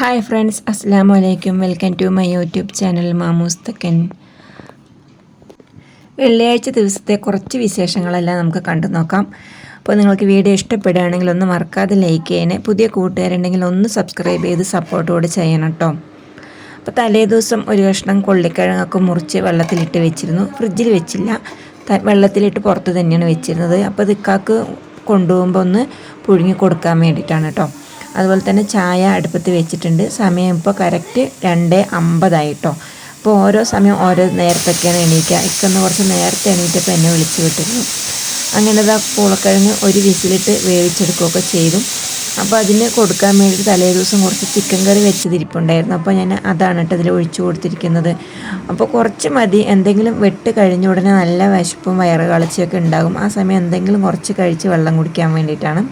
Hi friends അസ്സാം വലൈക്കും welcome to my YouTube channel മാമൂസ് തക്കൻ വെള്ളിയാഴ്ച ദിവസത്തെ കുറച്ച് വിശേഷങ്ങളെല്ലാം നമുക്ക് കണ്ടു നോക്കാം. അപ്പോൾ നിങ്ങൾക്ക് വീഡിയോ ഇഷ്ടപ്പെടുകയാണെങ്കിൽ ഒന്ന് മറക്കാതെ ലൈക്ക് ചെയ്യണേ. പുതിയ കൂട്ടുകാരുണ്ടെങ്കിൽ ഒന്ന് സബ്സ്ക്രൈബ് ചെയ്ത് സപ്പോർട്ടോട് ചെയ്യണം കേട്ടോ. അപ്പോൾ തലേ ദിവസം ഒരു കഷ്ണം കൊള്ളിക്കിഴങ്ങൊക്കെ മുറിച്ച് വെള്ളത്തിലിട്ട് വെച്ചിരുന്നു. ഫ്രിഡ്ജിൽ വെച്ചില്ല. വെള്ളത്തിലിട്ട് പുറത്ത് തന്നെയാണ് വെച്ചിരുന്നത്. അപ്പോൾ ദിക്കാക്ക് കൊണ്ടുപോകുമ്പോൾ ഒന്ന് പുഴുങ്ങി കൊടുക്കാൻ വേണ്ടിയിട്ടാണ് കേട്ടോ. അതുപോലെ തന്നെ ചായ അടുപ്പത്ത് വെച്ചിട്ടുണ്ട്. സമയം ഇപ്പോൾ കറക്റ്റ് രണ്ട് അമ്പതായിട്ടോ. അപ്പോൾ ഓരോ സമയം ഓരോ നേരത്തൊക്കെയാണ് എണീക്കുക. ഇക്കൊന്ന് കുറച്ച് നേരത്തെ എണീറ്റപ്പോൾ എന്നെ വിളിച്ച് വിട്ടിരുന്നു. അങ്ങനെ ഇതാ പൂളക്കിഴങ്ങ് ഒരു വിസിലിട്ട് വേവിച്ചെടുക്കുകയൊക്കെ ചെയ്തു. അപ്പോൾ അതിന് കൊടുക്കാൻ വേണ്ടിയിട്ട് തലേ ദിവസം കുറച്ച് ചിക്കൻ കറി വെച്ചതിരിപ്പുണ്ടായിരുന്നു. അപ്പോൾ ഞാൻ അതാണ് കേട്ടോ അതിൽ ഒഴിച്ചു കൊടുത്തിരിക്കുന്നത്. അപ്പോൾ കുറച്ച് മതി. എന്തെങ്കിലും വെട്ട് കഴിഞ്ഞ ഉടനെ നല്ല വിശപ്പും വയറ് കളിച്ചൊക്കെ ഉണ്ടാകും. ആ സമയം എന്തെങ്കിലും കുറച്ച് കഴിച്ച് വെള്ളം കുടിക്കാൻ വേണ്ടിയിട്ടാണ്.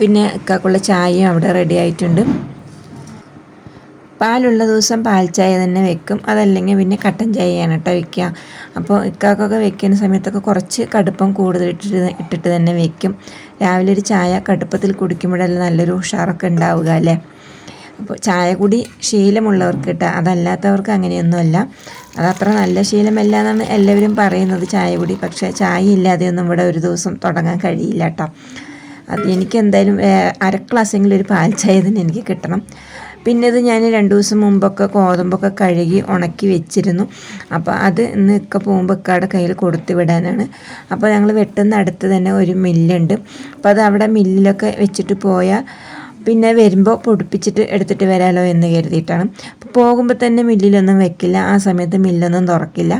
പിന്നെ ഇക്കാക്കുള്ള ചായയും അവിടെ റെഡി ആയിട്ടുണ്ട്. പാലുള്ള ദിവസം പാൽ ചായ തന്നെ വെക്കും. അതല്ലെങ്കിൽ പിന്നെ കട്ടൻ ചായയാണ് കേട്ടോ വെക്കുക. അപ്പോൾ ഇക്കാക്കൊക്കെ വെക്കുന്ന സമയത്തൊക്കെ കുറച്ച് കടുപ്പം കൂടുതൽ ഇട്ടിട്ട് ഇട്ടിട്ട് തന്നെ വെക്കും. രാവിലെ ഒരു ചായ കടുപ്പത്തിൽ കുടിക്കുമ്പോഴല്ലേ നല്ലൊരു ഉഷാറൊക്കെ ഉണ്ടാവുക അല്ലേ? അപ്പോൾ ചായ കൂടി ശീലമുള്ളവർക്ക് കേട്ടോ അതല്ലാത്തവർക്ക് അങ്ങനെയൊന്നുമല്ല. അതത്ര നല്ല ശീലമല്ല എന്നാണ് എല്ലാവരും പറയുന്നത് ചായ കൂടി. പക്ഷേ ചായ ഇല്ലാതെയൊന്നും ഇവിടെ ഒരു ദിവസം തുടങ്ങാൻ കഴിയില്ല കേട്ടോ. അത് എനിക്ക് എന്തായാലും അര ഗ്ലാസ്സെങ്കിലും ഒരു പാൽ ചായ തന്നെ എനിക്ക് കിട്ടണം. പിന്നെ ഇത് ഞാൻ രണ്ട് ദിവസം മുമ്പൊക്കെ ഗോതമ്പൊക്കെ കഴുകി ഉണക്കി വെച്ചിരുന്നു. അപ്പോൾ അത് ഇന്ന് ഒക്കെ പോകുമ്പോൾ കയ്യിൽ കൊടുത്തു വിടാനാണ്. അപ്പോൾ ഞങ്ങൾ വെട്ടുന്ന അടുത്ത് തന്നെ ഒരു മില്ലുണ്ട്. അപ്പോൾ അത് അവിടെ മില്ലിലൊക്കെ വെച്ചിട്ട് പോയാൽ പിന്നെ വരുമ്പോൾ പൊടിപ്പിച്ചിട്ട് എടുത്തിട്ട് വരാമല്ലോ എന്ന് കരുതിയിട്ടാണ്. അപ്പോൾ പോകുമ്പോൾ തന്നെ മില്ലിലൊന്നും വെക്കില്ല. ആ സമയത്ത് മില്ലൊന്നും തുറക്കില്ല.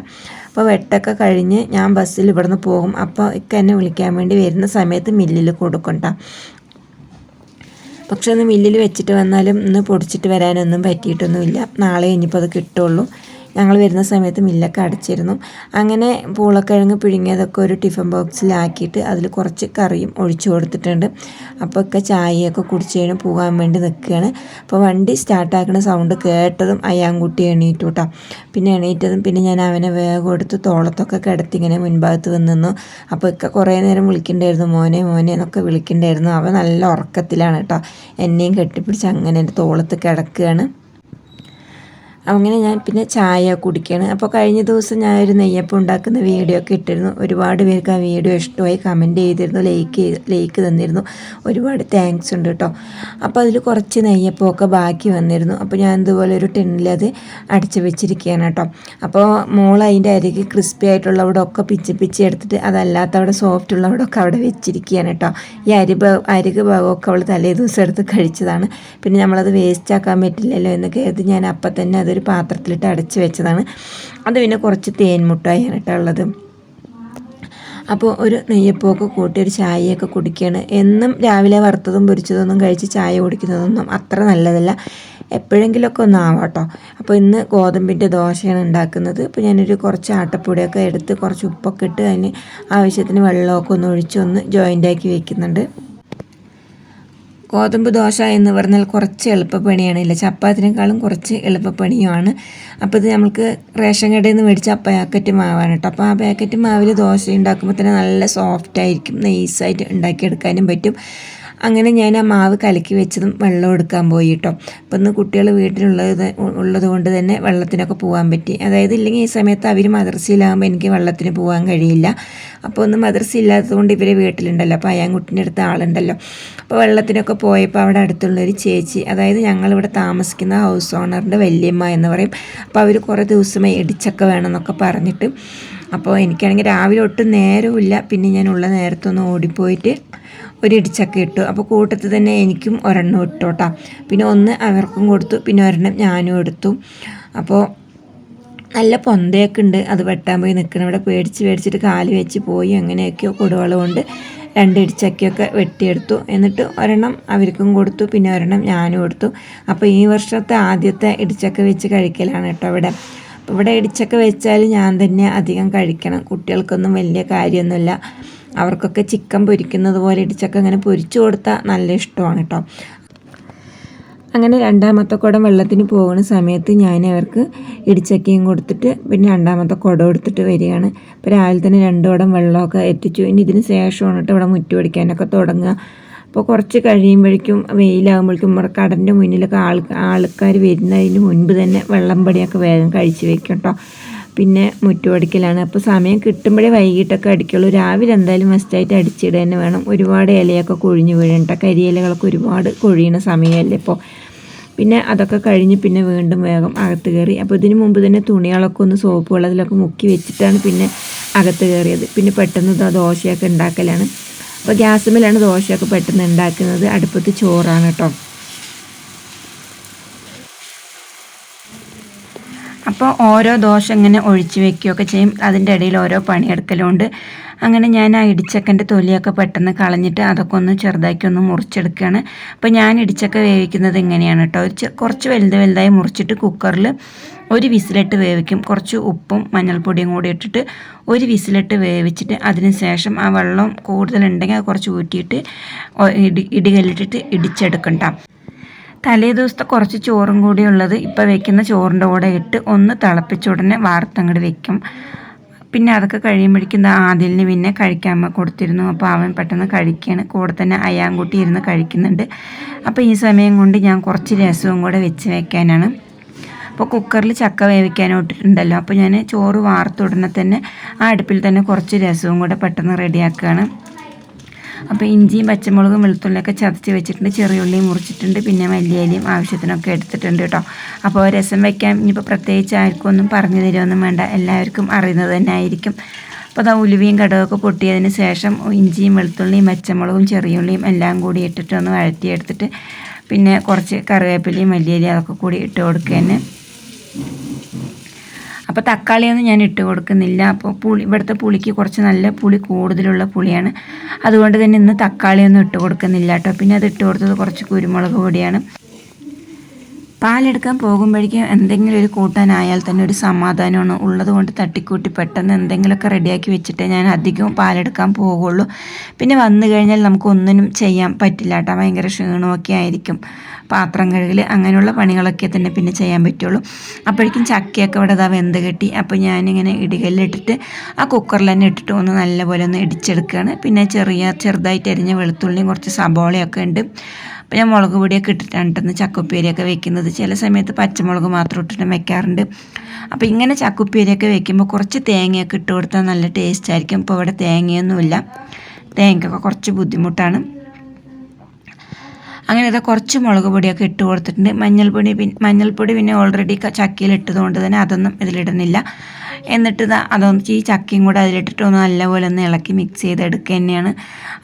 അപ്പോൾ വെട്ടൊക്കെ കഴിഞ്ഞ് ഞാൻ ബസ്സിൽ ഇവിടുന്ന് പോകും. അപ്പോൾ ഇക്ക എന്നെ വിളിക്കാൻ വേണ്ടി വരുന്ന സമയത്ത് മില്ലിൽ കൊടുക്കണ്ട. പക്ഷെ ഒന്ന് മില്ലിൽ വെച്ചിട്ട് വന്നാലും ഇന്ന് പൊടിച്ചിട്ട് വരാനൊന്നും പറ്റിയിട്ടൊന്നുമില്ല. നാളെ ഇനിയിപ്പോൾ അത് കിട്ടുള്ളൂ. ഞങ്ങൾ വരുന്ന സമയത്ത് മില്ലൊക്കെ അടച്ചിരുന്നു. അങ്ങനെ പൂളക്കിഴങ്ങ് പിഴുങ്ങിയതൊക്കെ ഒരു ടിഫിൻ ബോക്സിലാക്കിയിട്ട് അതിൽ കുറച്ച് കറിയും ഒഴിച്ചു കൊടുത്തിട്ടുണ്ട്. അപ്പോൾ ഒക്കെ ചായയൊക്കെ കുടിച്ച് കഴിഞ്ഞ് പോകാൻ വേണ്ടി നിൽക്കുകയാണ്. അപ്പോൾ വണ്ടി സ്റ്റാർട്ടാക്കുന്ന സൗണ്ട് കേട്ടതും അയ്യാൻകുട്ടി എണീറ്റു കേട്ടോ പിന്നെ എണീറ്റതും പിന്നെ ഞാൻ അവനെ വേഗം എടുത്ത് തോളത്തൊക്കെ കിടത്തി ഇങ്ങനെ മുൻഭാഗത്ത് നിന്നു. അപ്പോൾ ഒക്കെ കുറേ നേരം വിളിക്കണ്ടായിരുന്നു. മോനെ മോനെ എന്നൊക്കെ വിളിക്കണ്ടായിരുന്നു. അവൻ നല്ല ഉറക്കത്തിലാണ് കേട്ടോ എന്നെയും കെട്ടിപ്പിടിച്ച് അങ്ങനെ എന്റെ തോളത്ത് കിടക്കുകയാണ്. അങ്ങനെ ഞാൻ പിന്നെ ചായ കുടിക്കുകയാണ് അപ്പോൾ കഴിഞ്ഞ ദിവസം ഞാൻ ഒരു നെയ്യപ്പം ഉണ്ടാക്കുന്ന വീഡിയോ ഒക്കെ ഇട്ടിരുന്നു. ഒരുപാട് പേർക്ക് ആ വീഡിയോ ഇഷ്ടമായി. കമന്റ് ചെയ്തിരുന്നു. ലൈക്ക് ലൈക്ക് തന്നിരുന്നു. ഒരുപാട് താങ്ക്സ് ഉണ്ട് കേട്ടോ. അപ്പോൾ അതിൽ കുറച്ച് നെയ്യപ്പമൊക്കെ ബാക്കി വന്നിരുന്നു. അപ്പോൾ ഞാൻ ഇതുപോലെ ഒരു ടിന്നിൽ അത് അടിച്ചു വെച്ചിരിക്കുകയാണ് കേട്ടോ. അപ്പോൾ മോൾ അതിന്റെ അരികെ ക്രിസ്പി ആയിട്ടുള്ള അവിടെ ഒക്കെ പിച്ച് പിച്ച് എടുത്തിട്ട് അതല്ലാത്ത അവിടെ സോഫ്റ്റ് ഉള്ള അവിടെ വെച്ചിരിക്കുകയാണ് കേട്ടോ. ഈ അരി അരികു ഭാഗമൊക്കെ അവൾ തലേ ദിവസം എടുത്ത് കഴിച്ചതാണ്. പിന്നെ നമ്മളത് വേസ്റ്റ് ആക്കാൻ പറ്റില്ലല്ലോ എന്ന് കരുതി ഞാൻ അപ്പം തന്നെ അത് ഒരു പാത്രത്തിലിട്ട് അടച്ച് വെച്ചതാണ്. അത് പിന്നെ കുറച്ച് തേൻ കേട്ടോ ഉള്ളത്. അപ്പോൾ ഒരു നെയ്യപ്പമൊക്കെ കൂട്ടി ഒരു ചായയൊക്കെ കുടിക്കുകയാണ് എന്നും രാവിലെ വറുത്തതും പൊരിച്ചതൊന്നും കഴിച്ച് ചായ കുടിക്കുന്നതൊന്നും അത്ര നല്ലതല്ല. എപ്പോഴെങ്കിലുമൊക്കെ ഒന്ന് ആവാട്ടോ അപ്പോൾ ഇന്ന് ഗോതമ്പിന്റെ ദോശയാണ് ഉണ്ടാക്കുന്നത്. അപ്പോൾ ഞാനൊരു കുറച്ച് ആട്ടപ്പൊടിയൊക്കെ എടുത്ത് കുറച്ച് ഉപ്പൊക്കെ ഇട്ട് അതിന് ആവശ്യത്തിന് വെള്ളമൊക്കെ ഒന്ന് ഒഴിച്ചൊന്ന് ജോയിന്റാക്കി വെക്കുന്നുണ്ട്. ഗോതമ്പ് ദോശ എന്ന് പറഞ്ഞാൽ കുറച്ച് എളുപ്പപ്പണിയാണ് ഇല്ല ചപ്പാത്തിനേക്കാളും കുറച്ച് എളുപ്പപ്പണിയുമാണ്. അപ്പോൾ ഇത് നമുക്ക് റേഷൻ കടയിൽ നിന്ന് മേടിച്ച പാക്കറ്റ് മാവാണ് കേട്ടോ. അപ്പോൾ ആ പാക്കറ്റ് മാവിൽ ദോശ ഉണ്ടാക്കുമ്പോൾ തന്നെ നല്ല സോഫ്റ്റ് ആയിരിക്കും. നൈസായിട്ട് ഉണ്ടാക്കിയെടുക്കാനും പറ്റും. അങ്ങനെ ഞാൻ ആ മാവ് കലക്കി വെച്ചതും വെള്ളം എടുക്കാൻ പോയി കേട്ടോ അപ്പം ഇന്ന് കുട്ടികൾ വീട്ടിലുള്ളത് ഉള്ളത് കൊണ്ട് തന്നെ വെള്ളത്തിനൊക്കെ പോകാൻ പറ്റി. അതായത് ഇല്ലെങ്കിൽ ഈ സമയത്ത് അവർ മദർസയിലാകുമ്പോൾ എനിക്ക് വെള്ളത്തിന് പോകാൻ കഴിയില്ല. അപ്പോൾ ഒന്ന് മദർസ ഇല്ലാത്തതുകൊണ്ട് ഇവരെ വീട്ടിലുണ്ടല്ലോ. അപ്പോൾ അയാൻകുട്ടിന്റെ അടുത്ത് ആളുണ്ടല്ലോ. അപ്പോൾ വെള്ളത്തിനൊക്കെ പോയപ്പോൾ അവിടെ അടുത്തുള്ളൊരു ചേച്ചി അതായത് ഞങ്ങളിവിടെ താമസിക്കുന്ന ഹൗസ് ഓണറിന്റെ വല്യമ്മ എന്ന് പറയും. അപ്പോൾ അവർ കുറേ ദിവസമായി ഇടിച്ചൊക്കെ വേണമെന്നൊക്കെ പറഞ്ഞിട്ട് അപ്പോൾ എനിക്കാണെങ്കിൽ രാവിലെ ഒട്ടും നേരമില്ല പിന്നെ ഞാൻ ഉള്ള നേരത്തൊന്ന് ഓടിപ്പോയിട്ട് ഒരു ഇടിച്ചക്ക ഇട്ടു. അപ്പോൾ കൂട്ടത്തിൽ തന്നെ എനിക്കും ഒരെണ്ണം ഇട്ടോട്ടാ. പിന്നെ ഒന്ന് അവർക്കും കൊടുത്തു. പിന്നെ ഒരെണ്ണം ഞാനും എടുത്തു. അപ്പോൾ നല്ല പൊന്തയൊക്കെ ഉണ്ട്. അത് വെട്ടാൻ പോയി നിൽക്കണം. ഇവിടെ പേടിച്ച് പേടിച്ചിട്ട് കാൽ വെച്ച് പോയി. അങ്ങനെയൊക്കെയോ കൊടുവളം കൊണ്ട് രണ്ട് ഇടിച്ചക്കയൊക്കെ വെട്ടിയെടുത്തു. എന്നിട്ട് ഒരെണ്ണം അവർക്കും കൊടുത്തു. പിന്നെ ഒരെണ്ണം ഞാനും എടുത്തു. അപ്പോൾ ഈ വർഷത്തെ ആദ്യത്തെ ഇടിച്ചക്ക വെച്ച് കഴിക്കലാണ് കേട്ടോ ഇവിടെ. ഇവിടെ ഇടിച്ചൊക്കെ വെച്ചാൽ ഞാൻ തന്നെ അധികം കഴിക്കണം. കുട്ടികൾക്കൊന്നും വലിയ കാര്യമൊന്നുമില്ല. അവർക്കൊക്കെ ചിക്കൻ പൊരിക്കുന്നത് പോലെ ഇടിച്ചൊക്കെ അങ്ങനെ പൊരിച്ചു കൊടുത്താൽ നല്ല ഇഷ്ടമാണ് കേട്ടോ. അങ്ങനെ രണ്ടാമത്തെ കുടം വെള്ളത്തിന് പോകുന്ന സമയത്ത് ഞാൻ അവർക്ക് ഇടിച്ചക്കയും കൊടുത്തിട്ട് പിന്നെ രണ്ടാമത്തെ കുടം എടുത്തിട്ട് വരികയാണ്. ഇപ്പോൾ രാവിലെ തന്നെ രണ്ടു കുടം വെള്ളമൊക്കെ എത്തിച്ചു ഇനി ഇതിന് ശേഷമാണ് കേട്ടോ ഇവിടെ മുറ്റു തുടങ്ങുക. അപ്പോൾ കുറച്ച് കഴിയുമ്പോഴേക്കും വെയിലാകുമ്പോഴേക്കും നമ്മുടെ കടന്റെ മുന്നിലൊക്കെ ആൾ ആൾക്കാർ വരുന്നതിന് മുൻപ് തന്നെ വെള്ളം പടിയൊക്കെ വേഗം കഴിച്ച് വെക്കും കേട്ടോ പിന്നെ മുറ്റുപടിക്കലാണ് അപ്പോൾ സമയം കിട്ടുമ്പോഴേ വൈകിട്ടൊക്കെ അടിക്കുള്ളൂ. രാവിലെ എന്തായാലും മസ്റ്റായിട്ട് അടിച്ചിടുക തന്നെ വേണം. ഒരുപാട് ഇലയൊക്കെ കൊഴിഞ്ഞ് വീഴണ്ട കരിയിലകളൊക്കെ ഒരുപാട് കൊഴിയണ സമയമല്ലേ ഇപ്പോൾ പിന്നെ അതൊക്കെ കഴിഞ്ഞ് പിന്നെ വീണ്ടും വേഗം അകത്ത് കയറി. അപ്പോൾ ഇതിന് മുമ്പ് തന്നെ തുണികളൊക്കെ ഒന്ന് സോപ്പ് വെള്ളത്തിലൊക്കെ മുക്കി വെച്ചിട്ടാണ് പിന്നെ അകത്ത് കയറിയത്. പിന്നെ പെട്ടെന്ന് ദോശയൊക്കെ ഉണ്ടാക്കലാണ്. അപ്പോൾ ഗ്യാസുമേലാണ് ദോശയൊക്കെ പെട്ടെന്ന് ഉണ്ടാക്കുന്നത് അടുപ്പത്ത് ചോറാണ് കേട്ടോ. അപ്പോൾ ഓരോ ദോശ ഇങ്ങനെ ഒഴിച്ച് വെക്കുകയൊക്കെ ചെയ്യും. അതിന്റെ ഇടയിൽ ഓരോ പണിയെടുക്കലുണ്ട്. അങ്ങനെ ഞാൻ ആ ഇടിച്ചക്കന്റെ തൊലിയൊക്കെ പെട്ടെന്ന് കളഞ്ഞിട്ട് അതൊക്കെ ഒന്ന് ചെറുതാക്കി ഒന്ന് മുറിച്ചെടുക്കുകയാണ്. അപ്പോൾ ഞാൻ ഇടിച്ചക്ക വേവിക്കുന്നത് ഇങ്ങനെയാണ് കേട്ടോ. കുറച്ച് വലുത് വലുതായി മുറിച്ചിട്ട് കുക്കറിൽ ഒരു വിസിലിട്ട് വേവിക്കും. കുറച്ച് ഉപ്പും മഞ്ഞൾപ്പൊടിയും കൂടി ഇട്ടിട്ട് ഒരു വിസിലിട്ട് വേവിച്ചിട്ട് അതിന് ശേഷം ആ വെള്ളം കൂടുതലുണ്ടെങ്കിൽ അത് കുറച്ച് ഊറ്റിയിട്ട് ഇടി ഇടികല്ലിട്ടിട്ട് ഇടിച്ചെടുക്കണ്ട തലേ ദിവസത്തെ കുറച്ച് ചോറും കൂടി ഉള്ളത് ഇപ്പോൾ വെക്കുന്ന ചോറിന്റെ കൂടെ ഇട്ട് ഒന്ന് തിളപ്പിച്ച ഉടനെ വാർത്തങ്ങോട്ട് വെക്കും. പിന്നെ അതൊക്കെ കഴിയുമ്പോഴേക്കും ആദിലിന് പിന്നെ കഴിക്കാൻ കൊടുത്തിരുന്നു. അപ്പോൾ അവൻ പെട്ടെന്ന് കഴിക്കുകയാണ് കൂടെ തന്നെ അയാൻകുട്ടി ഇരുന്ന് കഴിക്കുന്നുണ്ട്. അപ്പോൾ ഈ സമയം കൊണ്ട് ഞാൻ കുറച്ച് രസവും കൂടെ വെച്ച് വെക്കാനാണ്. അപ്പോൾ കുക്കറിൽ ചക്ക വേവിക്കാനോട്ടിട്ടുണ്ടല്ലോ അപ്പോൾ ഞാൻ ചോറ് വാർത്തുടനെ തന്നെ ആ അടുപ്പിൽ തന്നെ കുറച്ച് രസവും കൂടെ പെട്ടെന്ന് റെഡിയാക്കുകയാണ്. അപ്പോൾ ഇഞ്ചിയും പച്ചമുളകും വെളുത്തുള്ളിയൊക്കെ ചതച്ച് വെച്ചിട്ടുണ്ട്. ചെറിയുള്ളിയും മുറിച്ചിട്ടുണ്ട്. പിന്നെ മല്ലിയിലയും ആവശ്യത്തിനൊക്കെ എടുത്തിട്ടുണ്ട് കേട്ടോ. അപ്പോൾ രസം വയ്ക്കാൻ ഇനിയിപ്പോൾ പ്രത്യേകിച്ച് ആർക്കും ഒന്നും പറഞ്ഞു തരുമൊന്നും വേണ്ട. എല്ലാവർക്കും അറിയുന്നത് തന്നെ ആയിരിക്കും. അപ്പോൾ അതാ ഉലുവയും കടുകൊക്കെ പൊട്ടിയതിന് ശേഷം ഇഞ്ചിയും വെളുത്തുള്ളിയും പച്ചമുളകും ചെറിയുള്ളിയും എല്ലാം കൂടി ഇട്ടിട്ട് ഒന്ന് വഴറ്റിയെടുത്തിട്ട് പിന്നെ കുറച്ച് കറിവേപ്പിലയും മല്ലിയിലയും അതൊക്കെ കൂടി ഇട്ട് കൊടുക്കുക തന്നെ അപ്പോൾ തക്കാളിയൊന്നും ഞാൻ ഇട്ട് കൊടുക്കുന്നില്ല. അപ്പോൾ പുളി ഇവിടുത്തെ പുളിക്ക് കുറച്ച് നല്ല പുളി കൂടുതലുള്ള പുളിയാണ്. അതുകൊണ്ട് തന്നെ ഇന്ന് തക്കാളിയൊന്നും ഇട്ട് കൊടുക്കുന്നില്ല കേട്ടോ. പിന്നെ അത് ഇട്ട് കൊടുത്തത് കുറച്ച് കുരുമുളക് പൊടിയാണ്. പാലെടുക്കാൻ പോകുമ്പോഴേക്കും എന്തെങ്കിലും ഒരു കൂട്ടാനായാൽ തന്നെ ഒരു സമാധാനമാണ്. ഉള്ളത് കൊണ്ട് തട്ടിക്കൂട്ടി പെട്ടെന്ന് എന്തെങ്കിലുമൊക്കെ റെഡിയാക്കി വെച്ചിട്ടേ ഞാൻ അധികവും പാലെടുക്കാൻ പോകുള്ളൂ. പിന്നെ വന്നു കഴിഞ്ഞാൽ നമുക്ക് ഒന്നിനും ചെയ്യാൻ പറ്റില്ല കേട്ടോ. ഭയങ്കര ക്ഷീണമൊക്കെ ആയിരിക്കും. പാത്രം കഴുകൽ അങ്ങനെയുള്ള പണികളൊക്കെ തന്നെ പിന്നെ ചെയ്യാൻ പറ്റുള്ളൂ. അപ്പോഴേക്കും ചക്കയൊക്കെ ഇവിടെ ഇതാ വെന്ത് കെട്ടി. അപ്പോൾ ഞാനിങ്ങനെ ഇടികല്ലിട്ടിട്ട് ആ കുക്കറിൽ തന്നെ ഇട്ടിട്ട് ഒന്ന് നല്ലപോലെ ഒന്ന് ഇടിച്ചെടുക്കുകയാണ്. പിന്നെ ചെറിയ ചെറുതായിട്ട് അരിഞ്ഞ വെളുത്തുള്ളിയും കുറച്ച് സബോളയൊക്കെ ഉണ്ട്. അപ്പോൾ ഞാൻ മുളക് പൊടിയൊക്കെ ഇട്ടിട്ടാണ് ഇട്ടെന്ന് ചക്കുപ്പേരിയൊക്കെ വെക്കുന്നത്. ചില സമയത്ത് പച്ചമുളക് മാത്രം ഇട്ടിട്ട് വെക്കാറുണ്ട്. അപ്പോൾ ഇങ്ങനെ ചക്കുപ്പേരിയൊക്കെ വെക്കുമ്പോൾ കുറച്ച് തേങ്ങയൊക്കെ ഇട്ട് കൊടുത്താൽ നല്ല ടേസ്റ്റ് ആയിരിക്കും. ഇപ്പോൾ ഇവിടെ തേങ്ങയൊന്നുമില്ല. തേങ്ങയൊക്കെ കുറച്ച് ബുദ്ധിമുട്ടാണ്. അങ്ങനെ ഇതാ കുറച്ച് മുളക് പൊടിയൊക്കെ ഇട്ട് കൊടുത്തിട്ടുണ്ട്. മഞ്ഞൾപ്പൊടി മഞ്ഞൾപ്പൊടി പിന്നെ ഓൾറെഡി ചക്കിയിൽ ഇട്ടതുകൊണ്ട് തന്നെ അതൊന്നും ഇതിലിടുന്നില്ല. എന്നിട്ട് അതൊന്ന് ഈ ചക്കയും കൂടെ അതിലിട്ടിട്ട് ഒന്ന് നല്ലപോലെ ഒന്ന് ഇളക്കി മിക്സ് ചെയ്തെടുക്കുക തന്നെയാണ്.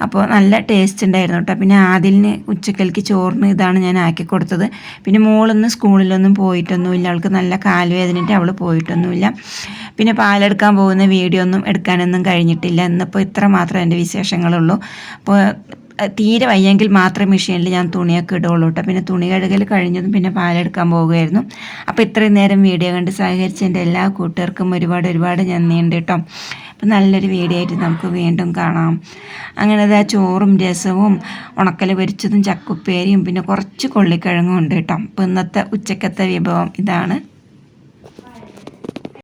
അപ്പോൾ നല്ല ടേസ്റ്റ് ഉണ്ടായിരുന്നു കേട്ടോ. പിന്നെ ആദിലിന് ഉച്ചക്കൽക്ക് ചോറിന് ഇതാണ് ഞാൻ ആക്കി കൊടുത്തത്. പിന്നെ മോളൊന്നും സ്കൂളിലൊന്നും പോയിട്ടൊന്നുമില്ല. അവൾക്ക് നല്ല കാലുവേദനയിട്ട് അവൾ പോയിട്ടൊന്നുമില്ല. പിന്നെ പാലെടുക്കാൻ പോകുന്ന വീഡിയോ ഒന്നും എടുക്കാനൊന്നും കഴിഞ്ഞിട്ടില്ല. ഇന്നിപ്പോൾ ഇത്ര മാത്രമേ എന്റെ വിശേഷങ്ങളുള്ളൂ. അപ്പോൾ തീരെ വയ്യെങ്കിൽ മാത്രം മെഷീനിൽ ഞാൻ തുണിയൊക്കെ ഇടുള്ളൂ കേട്ടോ പിന്നെ തുണി കഴുകൽ കഴിഞ്ഞതും പിന്നെ പാലെടുക്കാൻ പോവുകയായിരുന്നു അപ്പോൾ ഇത്രയും നേരം വീഡിയോ കണ്ട് സഹകരിച്ച എന്റെ എല്ലാ കൂട്ടുകാർക്കും ഒരുപാട് ഒരുപാട് നന്ദിയുണ്ട് കേട്ടോ അപ്പം നല്ലൊരു വീഡിയോ ആയിട്ട് നമുക്ക് വീണ്ടും കാണാം. അങ്ങനെ ആ ചോറും രസവും ഉണക്കൽ പൊരിച്ചതും ചക്കുപ്പേരിയും പിന്നെ കുറച്ച് കൊള്ളിക്കിഴങ്ങും ഉണ്ട് കേട്ടോ അപ്പോൾ ഇന്നത്തെ ഉച്ചക്കത്തെ വിഭവം ഇതാണ്.